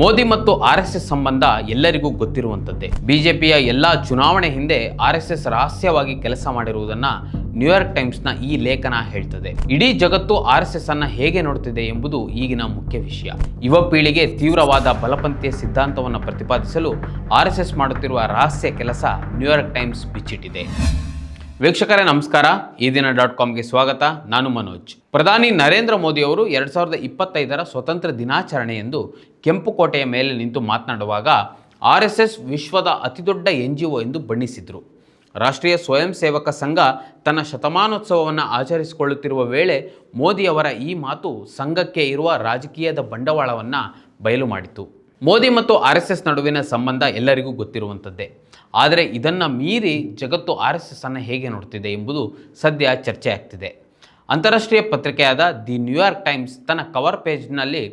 ಮೋದಿ ಮತ್ತು R S S ಸಂಬಂಧ ಎಲ್ಲರಿಗೂ ಗೊತ್ತಿರುವಂಥದ್ದೇ. ಬಿಜೆಪಿಯ ಎಲ್ಲ ಚುನಾವಣೆ ಹಿಂದೆ ಆರ್ ಎಸ್ ರಹಸ್ಯವಾಗಿ ಕೆಲಸ ಮಾಡಿರುವುದನ್ನ ನ್ಯೂಯಾರ್ಕ್ ಟೈಮ್ಸ್ನ ಈ ಲೇಖನ ಹೇಳ್ತದೆ. ಇಡೀ ಜಗತ್ತು ಆರ್ ಎಸ್ ಎಸ್ ಅನ್ನ ಹೇಗೆ ನೋಡುತ್ತಿದೆ ಎಂಬುದು ಈಗಿನ ಮುಖ್ಯ ವಿಷಯ. ಯುವ ಪೀಳಿಗೆ ತೀವ್ರವಾದ ಬಲಪಂಥೀಯ ಸಿದ್ಧಾಂತವನ್ನು ಪ್ರತಿಪಾದಿಸಲು ಆರ್ ಮಾಡುತ್ತಿರುವ ರಹಸ್ಯ ಕೆಲಸ ನ್ಯೂಯಾರ್ಕ್ ಟೈಮ್ಸ್ ಬಿಚ್ಚಿಟ್ಟಿದೆ. ವೀಕ್ಷಕರೇ, ನಮಸ್ಕಾರ. ಈ ದಿನ ಡಾಟ್ ಕಾಮ್ಗೆ ಸ್ವಾಗತ. ನಾನು ಮನೋಜ್. ಪ್ರಧಾನಿ ನರೇಂದ್ರ ಮೋದಿ ಅವರು ಎರಡು ಸಾವಿರದ ಇಪ್ಪತ್ತೈದರ ಸ್ವತಂತ್ರ ದಿನಾಚರಣೆಯಂದು ಕೆಂಪುಕೋಟೆಯ ಮೇಲೆ ನಿಂತು ಮಾತನಾಡುವಾಗ ಆರ್ ಎಸ್ ವಿಶ್ವದ ಅತಿದೊಡ್ಡ ಎನ್ ಜಿ ಒ ಎಂದು ಬಣ್ಣಿಸಿದರು. ರಾಷ್ಟ್ರೀಯ ಸ್ವಯಂ ಸೇವಕ ಸಂಘ ತನ್ನ ಶತಮಾನೋತ್ಸವವನ್ನು ಆಚರಿಸಿಕೊಳ್ಳುತ್ತಿರುವ ವೇಳೆ ಮೋದಿಯವರ ಈ ಮಾತು ಸಂಘಕ್ಕೆ ಇರುವ ರಾಜಕೀಯದ ಬಂಡವಾಳವನ್ನು ಬಯಲು ಮಾಡಿತು. ಮೋದಿ ಮತ್ತು ಆರ್ ಎಸ್ ಎಸ್ ನಡುವಿನ ಸಂಬಂಧ ಎಲ್ಲರಿಗೂ ಗೊತ್ತಿರುವಂಥದ್ದೇ. ಆದರೆ ಇದನ್ನು ಮೀರಿ ಜಗತ್ತು ಆರ್ ಎಸ್ ಎಸ್ ಅನ್ನು ಹೇಗೆ ನೋಡ್ತಿದೆ ಎಂಬುದು ಸದ್ಯ ಚರ್ಚೆ ಆಗ್ತಿದೆ. ಅಂತಾರಾಷ್ಟ್ರೀಯ ಪತ್ರಿಕೆಯಾದ ದಿ ನ್ಯೂಯಾರ್ಕ್ ಟೈಮ್ಸ್ ತನ್ನ ಕವರ್ ಪೇಜ್ನಲ್ಲಿ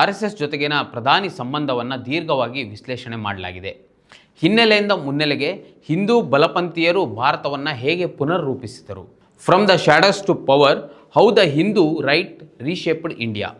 ಆರ್ ಎಸ್ ಎಸ್ ಜೊತೆಗಿನ ಪ್ರಧಾನಿ ಸಂಬಂಧವನ್ನು ದೀರ್ಘವಾಗಿ ವಿಶ್ಲೇಷಣೆ ಮಾಡಲಾಗಿದೆ. ಹಿನ್ನೆಲೆಯಿಂದ ಮುನ್ನೆಲೆಗೆ ಹಿಂದೂ ಬಲಪಂಥೀಯರು ಭಾರತವನ್ನು ಹೇಗೆ ಪುನರ್ರೂಪಿಸಿದರು. From the shadows to power how the Hindu right reshaped India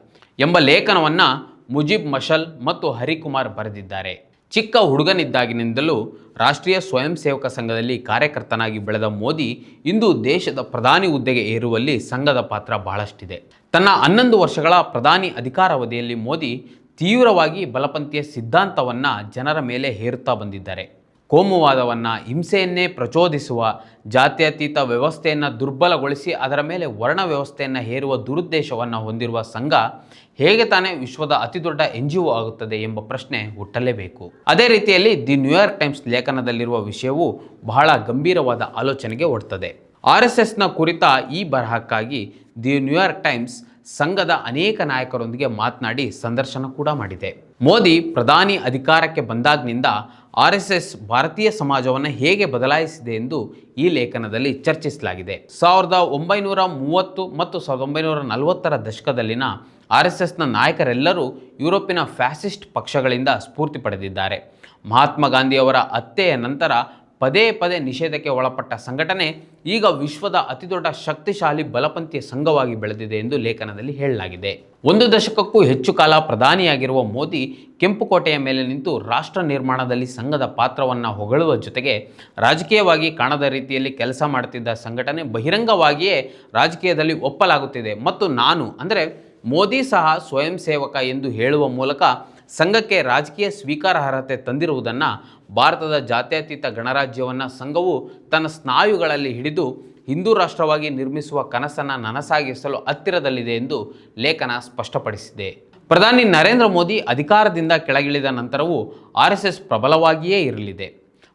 ಎಂಬ ಲೇಖನವನ್ನು ಮುಜಿಬ್ ಮಶಲ್ ಮತ್ತು ಹರಿಕುಮಾರ್ ಬರೆದಿದ್ದಾರೆ. ಚಿಕ್ಕ ಹುಡುಗನಿದ್ದಾಗಿನಿಂದಲೂ ರಾಷ್ಟ್ರೀಯ ಸ್ವಯಂ ಸೇವಕ ಸಂಘದಲ್ಲಿ ಕಾರ್ಯಕರ್ತನಾಗಿ ಬೆಳೆದ ಮೋದಿ ಇಂದು ದೇಶದ ಪ್ರಧಾನಿ ಹುದ್ದೆಗೆ ಏರುವಲ್ಲಿ ಸಂಘದ ಪಾತ್ರ ಬಹಳಷ್ಟಿದೆ. ತನ್ನ ಹನ್ನೊಂದು ವರ್ಷಗಳ ಪ್ರಧಾನಿ ಅಧಿಕಾರಾವಧಿಯಲ್ಲಿ ಮೋದಿ ತೀವ್ರವಾಗಿ ಬಲಪಂಥೀಯ ಸಿದ್ಧಾಂತವನ್ನು ಜನರ ಮೇಲೆ ಹೇರುತ್ತಾ ಬಂದಿದ್ದಾರೆ. ಕೋಮುವಾದವನ್ನು ಹಿಂಸೆಯನ್ನೇ ಪ್ರಚೋದಿಸುವ ಜಾತ್ಯತೀತ ವ್ಯವಸ್ಥೆಯನ್ನು ದುರ್ಬಲಗೊಳಿಸಿ ಅದರ ಮೇಲೆ ವರ್ಣ ವ್ಯವಸ್ಥೆಯನ್ನು ಹೇರುವ ದುರುದ್ದೇಶವನ್ನು ಹೊಂದಿರುವ ಸಂಘ ಹೇಗೆ ತಾನೇ ವಿಶ್ವದ ಅತಿದೊಡ್ಡ ಎನ್ ಜಿ ಒ ಆಗುತ್ತದೆ ಎಂಬ ಪ್ರಶ್ನೆ ಹುಟ್ಟಲೇಬೇಕು. ಅದೇ ರೀತಿಯಲ್ಲಿ ದಿ ನ್ಯೂಯಾರ್ಕ್ ಟೈಮ್ಸ್ ಲೇಖನದಲ್ಲಿರುವ ವಿಷಯವು ಬಹಳ ಗಂಭೀರವಾದ ಆಲೋಚನೆಗೆ ಒಡ್ತದೆ. ಆರ್ ಎಸ್ ಎಸ್ನ ಕುರಿತ ಈ ಬರಹಕ್ಕಾಗಿ ದಿ ನ್ಯೂಯಾರ್ಕ್ ಟೈಮ್ಸ್ ಸಂಘದ ಅನೇಕ ನಾಯಕರೊಂದಿಗೆ ಮಾತನಾಡಿ ಸಂದರ್ಶನ ಕೂಡ ಮಾಡಿದೆ. ಮೋದಿ ಪ್ರಧಾನಿ ಅಧಿಕಾರಕ್ಕೆ ಬಂದಾಗಿನಿಂದ ಆರ್ ಎಸ್ ಭಾರತೀಯ ಸಮಾಜವನ್ನು ಹೇಗೆ ಬದಲಾಯಿಸಿದೆ ಎಂದು ಈ ಲೇಖನದಲ್ಲಿ ಚರ್ಚಿಸಲಾಗಿದೆ. ಸಾವಿರದ ಒಂಬೈನೂರ ಮೂವತ್ತು ಮತ್ತು ಸಾವಿರದ ಒಂಬೈನೂರ ನಲವತ್ತರ ದಶಕದಲ್ಲಿನ ಆರ್ ಎಸ್ ಎಸ್ನ ನಾಯಕರೆಲ್ಲರೂ ಯುರೋಪಿನ ಫ್ಯಾಸಿಸ್ಟ್ ಪಕ್ಷಗಳಿಂದ ಸ್ಫೂರ್ತಿ ಪಡೆದಿದ್ದಾರೆ. ಮಹಾತ್ಮ ಗಾಂಧಿಯವರ ಹತ್ಯೆಯ ನಂತರ ಪದೇ ಪದೇ ನಿಷೇಧಕ್ಕೆ ಒಳಪಟ್ಟ ಸಂಘಟನೆ ಈಗ ವಿಶ್ವದ ಅತಿದೊಡ್ಡ ಶಕ್ತಿಶಾಲಿ ಬಲಪಂಥೀಯ ಸಂಘವಾಗಿ ಬೆಳೆದಿದೆ ಎಂದು ಲೇಖನದಲ್ಲಿ ಹೇಳಲಾಗಿದೆ. ಒಂದು ದಶಕಕ್ಕೂ ಹೆಚ್ಚು ಕಾಲ ಪ್ರಧಾನಿಯಾಗಿರುವ ಮೋದಿ ಕೆಂಪುಕೋಟೆಯ ಮೇಲೆ ನಿಂತು ರಾಷ್ಟ್ರ ನಿರ್ಮಾಣದಲ್ಲಿ ಸಂಘದ ಪಾತ್ರವನ್ನು ಹೊಗಳುವ ಜೊತೆಗೆ ರಾಜಕೀಯವಾಗಿ ಕಾಣದ ರೀತಿಯಲ್ಲಿ ಕೆಲಸ ಮಾಡುತ್ತಿದ್ದ ಸಂಘಟನೆ ಬಹಿರಂಗವಾಗಿಯೇ ರಾಜಕೀಯದಲ್ಲಿ ಒಪ್ಪಲಾಗುತ್ತಿದೆ. ಮತ್ತು ನಾನು, ಅಂದರೆ ಮೋದಿ ಸಹ ಸ್ವಯಂ ಸೇವಕ ಎಂದು ಹೇಳುವ ಮೂಲಕ ಸಂಘಕ್ಕೆ ರಾಜಕೀಯ ಸ್ವೀಕಾರಾರ್ಹತೆ ತಂದಿರುವುದನ್ನು ಭಾರತದ ಜಾತ್ಯತೀತ ಗಣರಾಜ್ಯವನ್ನು ಸಂಘವು ತನ್ನ ಸ್ನಾಯುಗಳಲ್ಲಿ ಹಿಡಿದು ಹಿಂದೂ ರಾಷ್ಟ್ರವಾಗಿ ನಿರ್ಮಿಸುವ ಕನಸನ್ನು ನನಸಾಗಿಸಲು ಹತ್ತಿರದಲ್ಲಿದೆ ಎಂದು ಲೇಖನ ಸ್ಪಷ್ಟಪಡಿಸಿದೆ. ಪ್ರಧಾನಿ ನರೇಂದ್ರ ಮೋದಿ ಅಧಿಕಾರದಿಂದ ಕೆಳಗಿಳಿದ ನಂತರವೂ ಆರ್ ಎಸ್ ಎಸ್ ಪ್ರಬಲವಾಗಿಯೇ ಇರಲಿದೆ.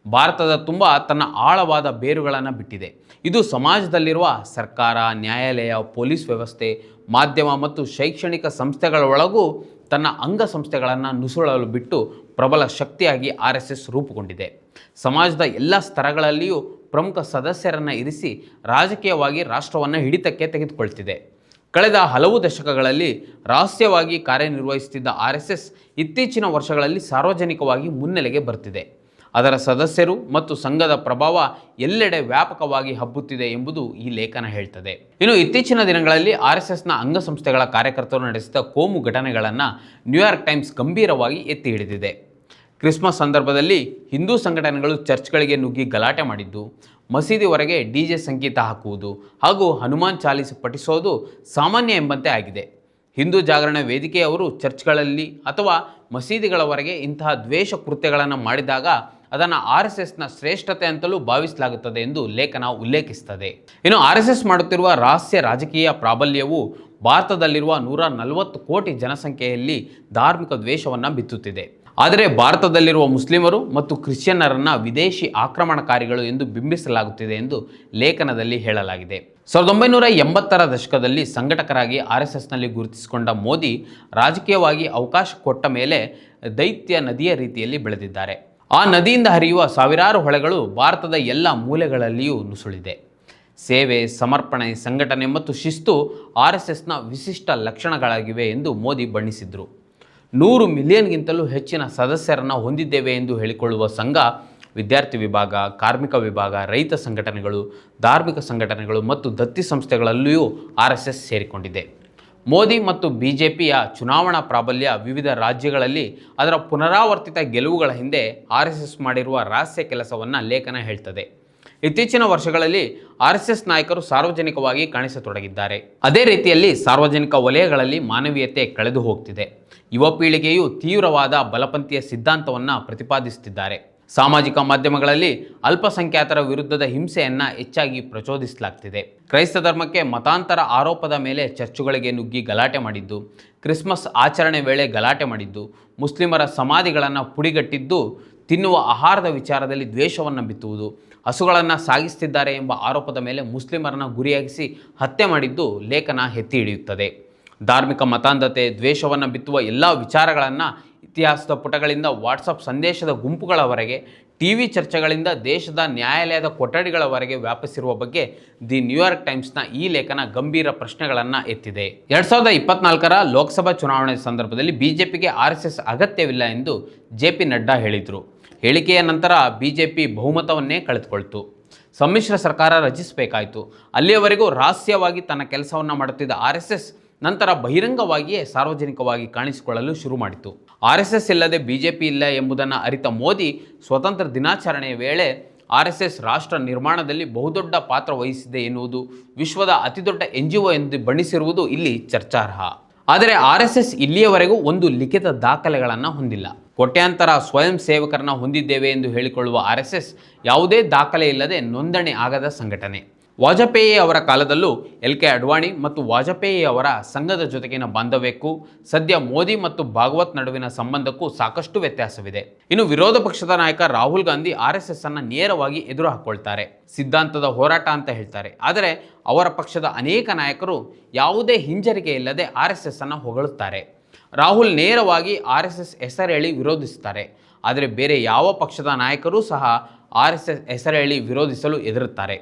ಭಾರತದ ತುಂಬ ತನ್ನ ಆಳವಾದ ಬೇರುಗಳನ್ನು ಬಿಟ್ಟಿದೆ. ಇದು ಸಮಾಜದಲ್ಲಿರುವ ಸರ್ಕಾರ, ನ್ಯಾಯಾಲಯ, ಪೊಲೀಸ್ ವ್ಯವಸ್ಥೆ, ಮಾಧ್ಯಮ ಮತ್ತು ಶೈಕ್ಷಣಿಕ ಸಂಸ್ಥೆಗಳ ಒಳಗೂ ತನ್ನ ಅಂಗಸಂಸ್ಥೆಗಳನ್ನು ನುಸುಳಲು ಬಿಟ್ಟು ಪ್ರಬಲ ಶಕ್ತಿಯಾಗಿ ಆರ್ ಎಸ್ ಎಸ್ ರೂಪುಗೊಂಡಿದೆ. ಸಮಾಜದ ಎಲ್ಲ ಸ್ತರಗಳಲ್ಲಿಯೂ ಪ್ರಮುಖ ಸದಸ್ಯರನ್ನು ಇರಿಸಿ ರಾಜಕೀಯವಾಗಿ ರಾಷ್ಟ್ರವನ್ನು ಹಿಡಿತಕ್ಕೆ ತೆಗೆದುಕೊಳ್ತಿದೆ. ಕಳೆದ ಹಲವು ದಶಕಗಳಲ್ಲಿ ರಹಸ್ಯವಾಗಿ ಕಾರ್ಯನಿರ್ವಹಿಸುತ್ತಿದ್ದ ಆರ್ ಎಸ್ ಇತ್ತೀಚಿನ ವರ್ಷಗಳಲ್ಲಿ ಸಾರ್ವಜನಿಕವಾಗಿ ಮುನ್ನೆಲೆಗೆ ಬರ್ತಿದೆ. ಅದರ ಸದಸ್ಯರು ಮತ್ತು ಸಂಘದ ಪ್ರಭಾವ ಎಲ್ಲೆಡೆ ವ್ಯಾಪಕವಾಗಿ ಹಬ್ಬುತ್ತಿದೆ ಎಂಬುದು ಈ ಲೇಖನ ಹೇಳ್ತದೆ. ಇನ್ನು ಇತ್ತೀಚಿನ ದಿನಗಳಲ್ಲಿ ಆರ್ ಎಸ್ ಎಸ್ನ ಅಂಗಸಂಸ್ಥೆಗಳ ಕಾರ್ಯಕರ್ತರು ನಡೆಸಿದ ಕೋಮು ಘಟನೆಗಳನ್ನು ನ್ಯೂಯಾರ್ಕ್ ಟೈಮ್ಸ್ ಗಂಭೀರವಾಗಿ ಎತ್ತಿ ಹಿಡಿದಿದೆ. ಕ್ರಿಸ್ಮಸ್ ಸಂದರ್ಭದಲ್ಲಿ ಹಿಂದೂ ಸಂಘಟನೆಗಳು ಚರ್ಚ್ಗಳಿಗೆ ನುಗ್ಗಿ ಗಲಾಟೆ ಮಾಡಿದ್ದು, ಮಸೀದಿ ಹೊರಗೆ ಡಿ ಜೆ ಸಂಗೀತ ಹಾಕುವುದು ಹಾಗೂ ಹನುಮಾನ್ ಚಾಲೀಸ್ ಪಠಿಸೋದು ಸಾಮಾನ್ಯ ಎಂಬಂತೆ ಆಗಿದೆ. ಹಿಂದೂ ಜಾಗರಣ ವೇದಿಕೆಯವರು ಚರ್ಚ್ಗಳಲ್ಲಿ ಅಥವಾ ಮಸೀದಿಗಳವರೆಗೆ ಇಂತಹ ದ್ವೇಷ ಕೃತ್ಯಗಳನ್ನು ಮಾಡಿದಾಗ ಅದನ್ನು ಆರ್ ಎಸ್ ಎಸ್ನ ಶ್ರೇಷ್ಠತೆ ಅಂತಲೂ ಭಾವಿಸಲಾಗುತ್ತದೆ ಎಂದು ಲೇಖನ ಉಲ್ಲೇಖಿಸುತ್ತದೆ. ಇನ್ನು ಆರ್ ಎಸ್ ಎಸ್ ಮಾಡುತ್ತಿರುವ ರಹಸ್ಯ ರಾಜಕೀಯ ಪ್ರಾಬಲ್ಯವು ಭಾರತದಲ್ಲಿರುವ ನೂರ ನಲವತ್ತು ಕೋಟಿ ಜನಸಂಖ್ಯೆಯಲ್ಲಿ ಧಾರ್ಮಿಕ ದ್ವೇಷವನ್ನು ಬಿತ್ತುತ್ತಿದೆ. ಆದರೆ ಭಾರತದಲ್ಲಿರುವ ಮುಸ್ಲಿಮರು ಮತ್ತು ಕ್ರಿಶ್ಚಿಯನ್ನರನ್ನು ವಿದೇಶಿ ಆಕ್ರಮಣಕಾರಿಗಳು ಎಂದು ಬಿಂಬಿಸಲಾಗುತ್ತಿದೆ ಎಂದು ಲೇಖನದಲ್ಲಿ ಹೇಳಲಾಗಿದೆ. ಸಾವಿರದ ಒಂಬೈನೂರ ಎಂಬತ್ತರ ದಶಕದಲ್ಲಿ ಸಂಘಟಕರಾಗಿ ಆರ್ ಎಸ್ ಎಸ್ನಲ್ಲಿ ಗುರುತಿಸಿಕೊಂಡ ಮೋದಿ ರಾಜಕೀಯವಾಗಿ ಅವಕಾಶ ಕೊಟ್ಟ ಮೇಲೆ ದೈತ್ಯ ನದಿಯ ರೀತಿಯಲ್ಲಿ ಬೆಳೆದಿದ್ದಾರೆ. ಆ ನದಿಯಿಂದ ಹರಿಯುವ ಸಾವಿರಾರು ಹೊಳೆಗಳು ಭಾರತದ ಎಲ್ಲ ಮೂಲೆಗಳಲ್ಲಿಯೂ ನುಸುಳಿದೆ. ಸೇವೆ, ಸಮರ್ಪಣೆ, ಸಂಘಟನೆ ಮತ್ತು ಶಿಸ್ತು ಆರ್ ಎಸ್ ಎಸ್ನ ವಿಶಿಷ್ಟ ಲಕ್ಷಣಗಳಾಗಿವೆ ಎಂದು ಮೋದಿ ಬಣ್ಣಿಸಿದರು. ನೂರು ಮಿಲಿಯನ್ಗಿಂತಲೂ ಹೆಚ್ಚಿನ ಸದಸ್ಯರನ್ನು ಹೊಂದಿದ್ದೇವೆ ಎಂದು ಹೇಳಿಕೊಳ್ಳುವ ಸಂಘ, ವಿದ್ಯಾರ್ಥಿ ವಿಭಾಗ, ಕಾರ್ಮಿಕ ವಿಭಾಗ, ರೈತ ಸಂಘಟನೆಗಳು, ಧಾರ್ಮಿಕ ಸಂಘಟನೆಗಳು ಮತ್ತು ದತ್ತಿ ಸಂಸ್ಥೆಗಳಲ್ಲಿಯೂ ಆರ್ ಎಸ್ ಎಸ್ ಸೇರಿಕೊಂಡಿದೆ. ಮೋದಿ ಮತ್ತು ಬಿಜೆಪಿಯ ಚುನಾವಣಾ ಪ್ರಾಬಲ್ಯ ವಿವಿಧ ರಾಜ್ಯಗಳಲ್ಲಿ ಅದರ ಪುನರಾವರ್ತಿತ ಗೆಲುವುಗಳ ಹಿಂದೆ ಆರ್ ಎಸ್ ಎಸ್ ಮಾಡಿರುವ ರಹಸ್ಯ ಕೆಲಸವನ್ನು ಲೇಖನ ಹೇಳ್ತದೆ. ಇತ್ತೀಚಿನ ವರ್ಷಗಳಲ್ಲಿ ಆರ್ ಎಸ್ ಎಸ್ ನಾಯಕರು ಸಾರ್ವಜನಿಕವಾಗಿ ಕಾಣಿಸತೊಡಗಿದ್ದಾರೆ. ಅದೇ ರೀತಿಯಲ್ಲಿ ಸಾರ್ವಜನಿಕ ವಲಯಗಳಲ್ಲಿ ಮಾನವೀಯತೆ ಕಳೆದು ಹೋಗ್ತಿದೆ ಯುವ ಪೀಳಿಗೆಯು ತೀವ್ರವಾದ ಬಲಪಂಥೀಯ ಸಿದ್ಧಾಂತವನ್ನು ಪ್ರತಿಪಾದಿಸುತ್ತಿದ್ದಾರೆ. ಸಾಮಾಜಿಕ ಮಾಧ್ಯಮಗಳಲ್ಲಿ ಅಲ್ಪಸಂಖ್ಯಾತರ ವಿರುದ್ಧದ ಹಿಂಸೆಯನ್ನು ಹೆಚ್ಚಾಗಿ ಪ್ರಚೋದಿಸಲಾಗ್ತಿದೆ. ಕ್ರೈಸ್ತ ಧರ್ಮಕ್ಕೆ ಮತಾಂತರ ಆರೋಪದ ಮೇಲೆ ಚರ್ಚುಗಳಿಗೆ ನುಗ್ಗಿ ಗಲಾಟೆ ಮಾಡಿದ್ದು, ಕ್ರಿಸ್ಮಸ್ ಆಚರಣೆ ವೇಳೆ ಗಲಾಟೆ ಮಾಡಿದ್ದು, ಮುಸ್ಲಿಮರ ಸಮಾಧಿಗಳನ್ನು ಪುಡಿಗಟ್ಟಿದ್ದು, ತಿನ್ನುವ ಆಹಾರದ ವಿಚಾರದಲ್ಲಿ ದ್ವೇಷವನ್ನು ಬಿತ್ತುವುದು, ಹಸುಗಳನ್ನು ಸಾಗಿಸ್ತಿದ್ದಾರೆ ಎಂಬ ಆರೋಪದ ಮೇಲೆ ಮುಸ್ಲಿಮರನ್ನು ಗುರಿಯಾಗಿಸಿ ಹತ್ಯೆ ಮಾಡಿದ್ದು ಲೇಖನ ಎತ್ತಿ ಹಿಡಿಯುತ್ತದೆ. ಧಾರ್ಮಿಕ ಮತಾಂಧತೆ, ದ್ವೇಷವನ್ನು ಬಿತ್ತುವ ಎಲ್ಲ ವಿಚಾರಗಳನ್ನು ಇತಿಹಾಸದ ಪುಟಗಳಿಂದ ವಾಟ್ಸಪ್ ಸಂದೇಶದ ಗುಂಪುಗಳವರೆಗೆ ಟಿ ವಿ ಚರ್ಚೆಗಳಿಂದ ದೇಶದ ನ್ಯಾಯಾಲಯದ ಕೊಠಡಿಗಳವರೆಗೆ ವ್ಯಾಪಿಸಿರುವ ಬಗ್ಗೆ ದಿ ನ್ಯೂಯಾರ್ಕ್ ಟೈಮ್ಸ್ನ ಈ ಲೇಖನ ಗಂಭೀರ ಪ್ರಶ್ನೆಗಳನ್ನು ಎತ್ತಿದೆ. ಎರಡು ಸಾವಿರದ ಇಪ್ಪತ್ನಾಲ್ಕರ ಲೋಕಸಭಾ ಚುನಾವಣೆ ಸಂದರ್ಭದಲ್ಲಿ ಬಿಜೆಪಿಗೆ ಆರ್ ಎಸ್ ಎಸ್ ಅಗತ್ಯವಿಲ್ಲ ಎಂದು ಜೆ ಪಿ ನಡ್ಡಾ ಹೇಳಿದರು. ಹೇಳಿಕೆಯ ನಂತರ ಬಿಜೆಪಿ ಬಹುಮತವನ್ನೇ ಕಳೆದುಕೊಳ್ತು. ಸಮ್ಮಿಶ್ರ ಸರ್ಕಾರ ರಚಿಸಬೇಕಾಯಿತು. ಅಲ್ಲಿಯವರೆಗೂ ರಹಸ್ಯವಾಗಿ ತನ್ನ ಕೆಲಸವನ್ನು ಮಾಡುತ್ತಿದ್ದ ಆರ್ ನಂತರ ಬಹಿರಂಗವಾಗಿಯೇ ಸಾರ್ವಜನಿಕವಾಗಿ ಕಾಣಿಸಿಕೊಳ್ಳಲು ಶುರು ಮಾಡಿತು ಆರ್ ಎಸ್ ಎಸ್ ಇಲ್ಲದೆ ಪಿ ಇಲ್ಲ ಎಂಬುದನ್ನು ಅರಿತ ಮೋದಿ ಸ್ವತಂತ್ರ ದಿನಾಚರಣೆಯ ವೇಳೆ ಆರ್ ಎಸ್ ಎಸ್ ರಾಷ್ಟ್ರ ನಿರ್ಮಾಣದಲ್ಲಿ ಬಹುದೊಡ್ಡ ಪಾತ್ರ ವಹಿಸಿದೆ ಎನ್ನುವುದು ವಿಶ್ವದ ಅತಿದೊಡ್ಡ ಎನ್ ಜಿ ಒ ಎಂದು ಬಣ್ಣಿಸಿರುವುದು ಇಲ್ಲಿ ಚರ್ಚಾರ್ಹ. ಆದರೆ ಆರ್ ಎಸ್ ಎಸ್ ಇಲ್ಲಿಯವರೆಗೂ ಒಂದು ಲಿಖಿತ ದಾಖಲೆಗಳನ್ನು ಹೊಂದಿಲ್ಲ. ಕೋಟ್ಯಾಂತರ ಸ್ವಯಂ ಸೇವಕರನ್ನ ಹೊಂದಿದ್ದೇವೆ ಎಂದು ಹೇಳಿಕೊಳ್ಳುವ ಆರ್ ಎಸ್ ಎಸ್ ಯಾವುದೇ ದಾಖಲೆ ಇಲ್ಲದೆ ನೋಂದಣಿ ಆಗದ ಸಂಘಟನೆ. ವಾಜಪೇಯಿ ಅವರ ಕಾಲದಲ್ಲೂ ಎಲ್ ಕೆ ಅಡ್ವಾಣಿ ಮತ್ತು ವಾಜಪೇಯಿ ಅವರ ಸಂಘದ ಜೊತೆಗಿನ ಬಾಂಧವ್ಯಕ್ಕೂ, ಸದ್ಯ ಮೋದಿ ಮತ್ತು ಭಾಗವತ್ ನಡುವಿನ ಸಂಬಂಧಕ್ಕೂ ಸಾಕಷ್ಟು ವ್ಯತ್ಯಾಸವಿದೆ. ಇನ್ನು ವಿರೋಧ ಪಕ್ಷದ ನಾಯಕ Rahul Gandhi R S S ಅನ್ನು ನೇರವಾಗಿ ಎದುರು ಹಾಕೊಳ್ತಾರೆ. ಸಿದ್ಧಾಂತದ ಹೋರಾಟ ಅಂತ ಹೇಳ್ತಾರೆ. ಆದರೆ ಅವರ ಪಕ್ಷದ ಅನೇಕ ನಾಯಕರು ಯಾವುದೇ ಹಿಂಜರಿಕೆ ಇಲ್ಲದೆ ಆರ್ ಎಸ್ ಎಸ್ ಅನ್ನು ಹೊಗಳುತ್ತಾರೆ. ರಾಹುಲ್ ನೇರವಾಗಿ ಆರ್ ಎಸ್ ಎಸ್ ಹೆಸರೇಳಿ ವಿರೋಧಿಸುತ್ತಾರೆ ಆದರೆ ಬೇರೆ ಯಾವ ಪಕ್ಷದ ನಾಯಕರೂ ಸಹ ಆರ್ ಎಸ್ ಎಸ್ ಹೆಸರೇಳಿ ವಿರೋಧಿಸಲು ಹೆದರುತ್ತಾರೆ.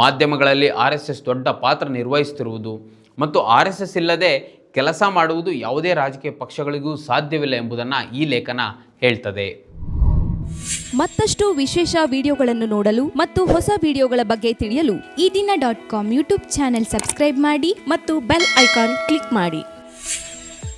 ಮಾಧ್ಯಮಗಳಲ್ಲಿ ಆರ್ ಎಸ್ ಎಸ್ ದೊಡ್ಡ ಪಾತ್ರ ನಿರ್ವಹಿಸುತ್ತಿರುವುದು ಮತ್ತು ಆರ್ ಎಸ್ ಇಲ್ಲದೆ ಕೆಲಸ ಮಾಡುವುದು ಯಾವುದೇ ರಾಜಕೀಯ ಪಕ್ಷಗಳಿಗೂ ಸಾಧ್ಯವಿಲ್ಲ ಎಂಬುದನ್ನು ಈ ಲೇಖನ ಹೇಳ್ತದೆ. ಮತ್ತಷ್ಟು ವಿಶೇಷ ವಿಡಿಯೋಗಳನ್ನು ನೋಡಲು ಮತ್ತು ಹೊಸ ವಿಡಿಯೋಗಳ ಬಗ್ಗೆ ತಿಳಿಯಲು Ee Dina dot com YouTube channel subscribe ಮಾಡಿ ಮತ್ತು ಬೆಲ್ ಐಕಾನ್ ಕ್ಲಿಕ್ ಮಾಡಿ.